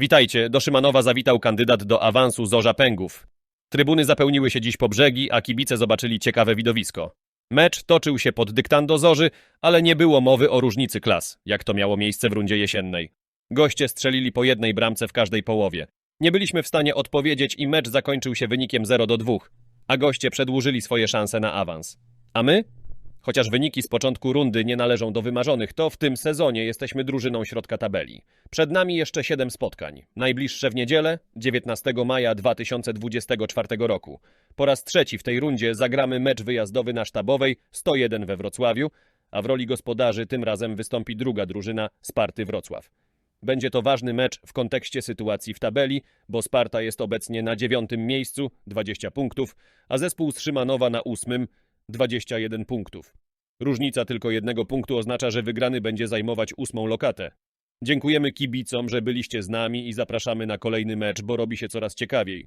Witajcie, do Szymanowa zawitał kandydat do awansu Zorza Pęgów. Trybuny zapełniły się dziś po brzegi, a kibice zobaczyli ciekawe widowisko. Mecz toczył się pod dyktando Zorzy, ale nie było mowy o różnicy klas, jak to miało miejsce w rundzie jesiennej. Goście strzelili po jednej bramce w każdej połowie. Nie byliśmy w stanie odpowiedzieć i mecz zakończył się wynikiem 0 do 2, a goście przedłużyli swoje szanse na awans. A my? Chociaż wyniki z początku rundy nie należą do wymarzonych, to w tym sezonie jesteśmy drużyną środka tabeli. Przed nami jeszcze 7 spotkań. Najbliższe w niedzielę, 19 maja 2024 roku. Po raz trzeci w tej rundzie zagramy mecz wyjazdowy na Sztabowej 101 we Wrocławiu, a w roli gospodarzy tym razem wystąpi druga drużyna Sparty Wrocław. Będzie to ważny mecz w kontekście sytuacji w tabeli, bo Sparta jest obecnie na dziewiątym miejscu, 20 punktów, a zespół z Szymanowa na ósmym, 21 punktów. Różnica tylko jednego punktu oznacza, że wygrany będzie zajmować ósmą lokatę. Dziękujemy kibicom, że byliście z nami i zapraszamy na kolejny mecz, bo robi się coraz ciekawiej.